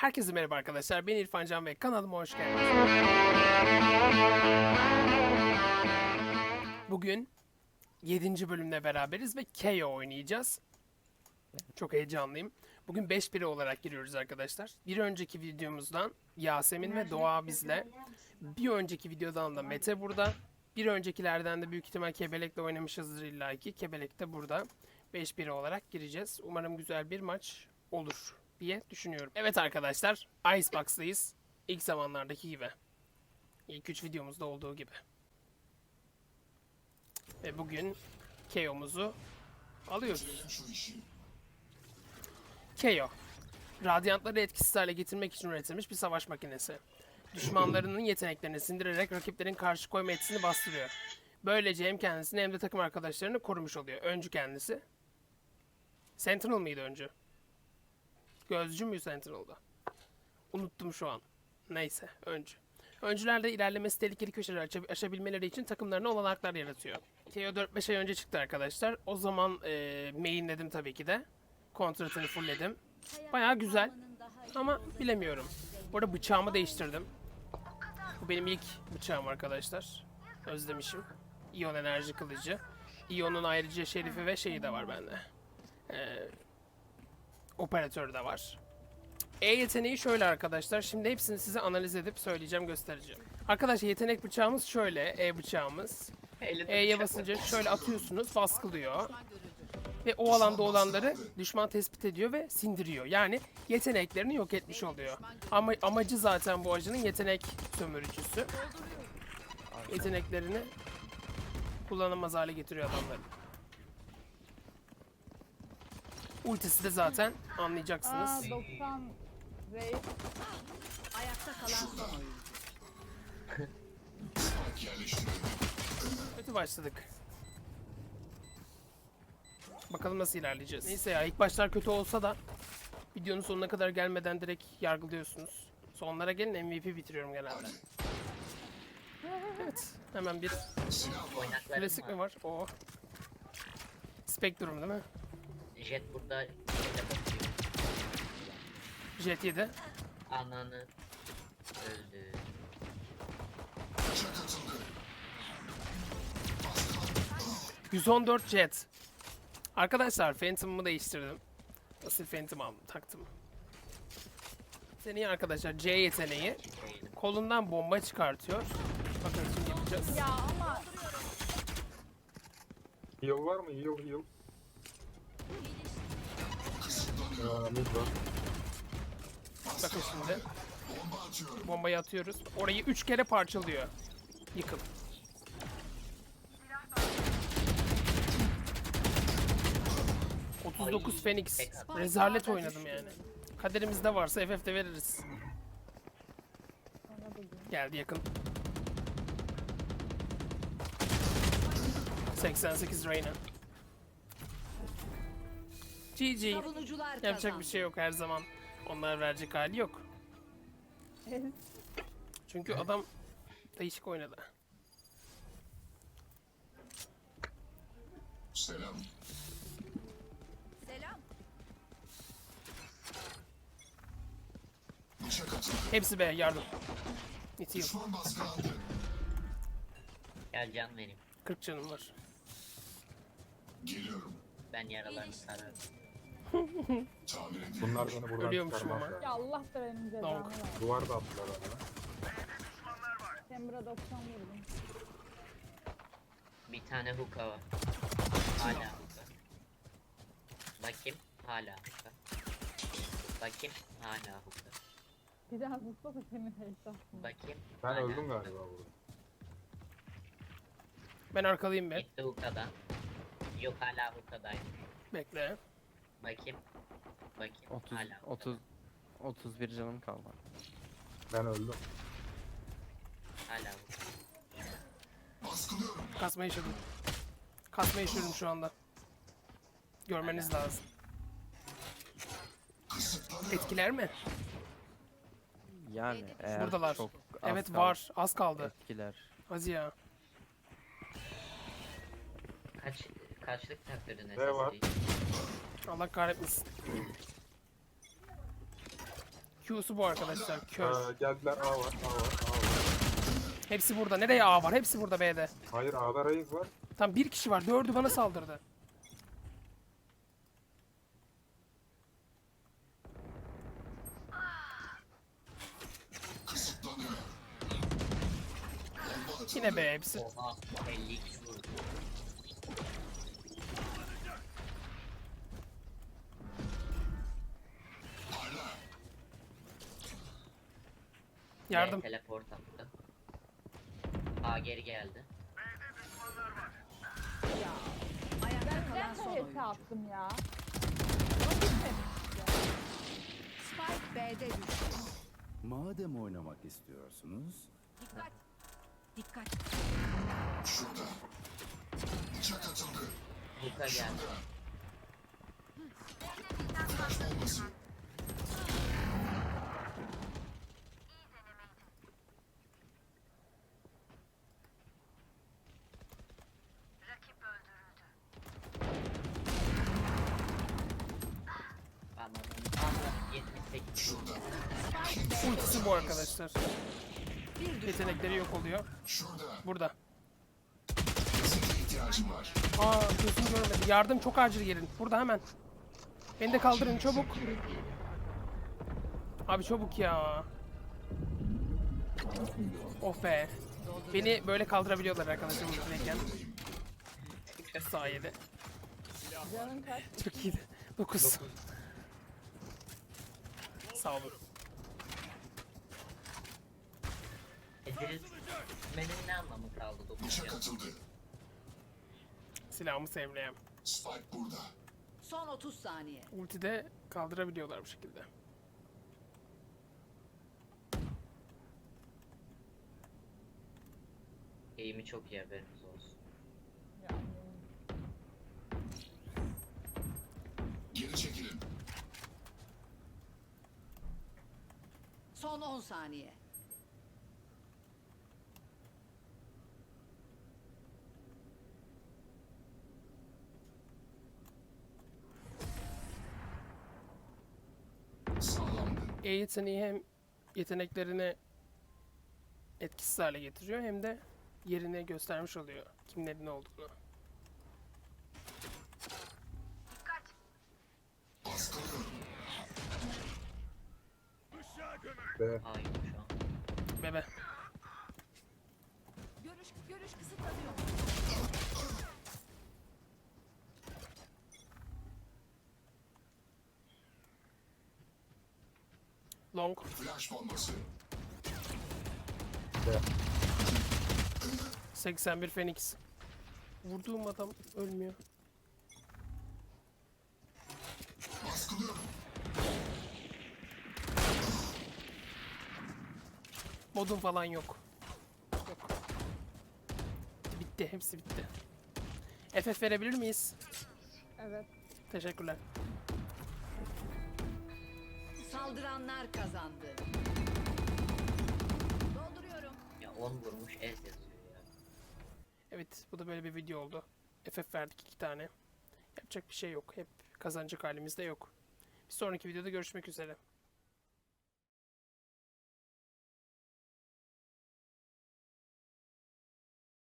Herkese merhaba arkadaşlar. Ben İrfan Can ve kanalıma hoş geldiniz. Bugün 7. bölümle beraberiz ve KO oynayacağız. Çok heyecanlıyım. Bugün 5-1 olarak giriyoruz arkadaşlar. Bir önceki videomuzdan Yasemin ve Doğa bizle. Bir önceki videodan da Mete burada. Bir öncekilerden de büyük ihtimal Kebelek'le oynamışızdır illaki. Kebelek de burada. 5-1 olarak gireceğiz. Umarım güzel bir maç olur diye düşünüyorum. Evet arkadaşlar, Icebox'dayız. İlk zamanlardaki gibi. İlk 3 videomuzda olduğu gibi. Ve bugün KO'muzu alıyoruz. KO. Radyantları etkisiz hale getirmek için üretilmiş bir savaş makinesi. Düşmanlarının yeteneklerini sindirerek rakiplerin karşı koyma etkisini bastırıyor. Böylece hem kendisini hem de takım arkadaşlarını korumuş oluyor. Öncü kendisi. Sentinel mıydı öncü? Gözcü mü Sentinel'da? Unuttum şu an. Neyse, öncü. Öncülerde ilerlemesi tehlikeli köşeleri aça- aşabilmeleri için takımlarına olanaklar yaratıyor. KO 4-5 ay önce çıktı arkadaşlar. O zaman e, mainledim tabii ki de. Kontratını fullledim. Bayağı güzel. Ama bilemiyorum. Bu arada bıçağımı değiştirdim. Bu benim ilk bıçağım arkadaşlar. Özlemişim. İyon enerji kılıcı. İyon'un ayrıca şerifi ve şeyi de var bende. Ee, operatörü de var. E yeteneği şöyle arkadaşlar. Şimdi hepsini size analiz edip söyleyeceğim, göstereceğim. Arkadaşlar yetenek bıçağımız şöyle. E bıçağımız. E'ye basınca şöyle atıyorsunuz, baskılıyor. Ve o alanda olanları düşman tespit ediyor ve sindiriyor. Yani yeteneklerini yok etmiş oluyor. Ama amacı zaten bu acının yetenek sömürücüsü. Yeteneklerini kullanılmaz hale getiriyor adamların. Ultisi de zaten anlayacaksınız. Aa 90 Reis. Ayakta kalan son oyuncu. Kötü başladık. Bakalım nasıl ilerleyeceğiz. Neyse ya ilk başlar kötü olsa da videonun sonuna kadar gelmeden direkt yargılıyorsunuz. Sonlara gelin MVP bitiriyorum genelde. Evet hemen bir Oynaklarım klasik var. mi var? O. Spectrum değil mi? Jet burada şeyle bakıyor. Jet 7. Ananı öldü. %114 Jet. Arkadaşlar Phantom'ımı değiştirdim. Nasıl Phantom aldım, taktım. Yeteneği arkadaşlar C yeteneği. Kolundan bomba çıkartıyor. Bakın şimdi yapacağız. Ya ama Heal var mı? Heal heal. Aa, mid var. Bakın şimdi. Bombayı atıyoruz. Orayı 3 kere parçalıyor. Yıkım. ...39 Ay, Phoenix. Rezalet oynadım yani. Kaderimizde varsa FF'de veririz. Geldi yakın. 88 Reyna. GG. Savunucular Yapacak kazandı. bir şey yok her zaman. Onlar verecek hali yok. Çünkü adam değişik oynadı. Selam. Hepsi be yardım. Nitiyor. Gel can vereyim. 40 canım var. Ben yaralarını sararım. Bunlar beni buradan Ölüyormuşum çıkarmaz. ama. Ya Allah da benim cezamı Donk. versin. Duvar da attılar bana. Sembra 90 vurdum. Bir tane hookah var. Hala hookah. Bakayım. Hala hookah. Bakayım. Hala hookah. Bir daha da senin hesabın. Bakayım. Ben hala öldüm hookah. galiba burada. Ben arkalıyım be. Gitti hookah'dan. Yok hala hookah'daydı. Bekle. Bakayım. Bakayım. 30 hala 30 31 canım kaldı. Ben öldüm. Hala. Kasma yaşadım. Kasma yaşıyorum şu anda. Görmeniz lazım. Etkiler mi? Yani eğer Buradalar. çok az evet kaldı, var. Az kaldı. Etkiler. Az ya. Kaç kaçlık taktırdın Ne var? Allah kahretmesin. Q'su bu arkadaşlar. Kör. Aa, geldiler A var, A var, A var. Hepsi burada. Nereye A var? Hepsi burada B'de. Hayır A'da Reis var. Tam bir kişi var. Dördü bana saldırdı. Yine B hepsi. Oha 52 vurdu. Yardım. Teleport attı. A geri geldi. Ayakta kalan Ben son oyuncu. attım ya. Spike B'de düştü. Madem oynamak istiyorsunuz, Dikkat. Dikkat. Hook'a geldi. Anladım. Bu arkadaşlar. Yetenekleri yok oluyor. Burada. Aa gözüm görmedi. Yardım çok acil gelin. Burada hemen. Beni de kaldırın çabuk. Abi çabuk ya. Oh be. Beni böyle kaldırabiliyorlar arkadaşlar buradayken. Sayede. Çok iyiydi. 9. Sağ olun. Edilmenin ne anlamı kaldı 9 yıl? Silahımı sevleyem. Son 30 saniye. Ultide kaldırabiliyorlar bu şekilde. Eğimi çok iyi haberiniz olsun. Yani. Son 10 saniye. E yeteneği hem yeteneklerini etkisiz hale getiriyor hem de yerini göstermiş oluyor kimlerin ne olduğunu. B. Hayır şu an. Bebe. Görüş görüş kısıtlanıyor. Long. B. 81 Phoenix. Vurduğum adam ölmüyor. Modum falan yok. Yok. Bitti, hepsi bitti. FF verebilir miyiz? Evet. Teşekkürler. Saldıranlar kazandı. Dolduruyorum. Ya 10 vurmuş ez yazıyor ya. Evet, bu da böyle bir video oldu. FF verdik iki tane. Yapacak bir şey yok. Hep kazanacak halimizde yok. Bir sonraki videoda görüşmek üzere.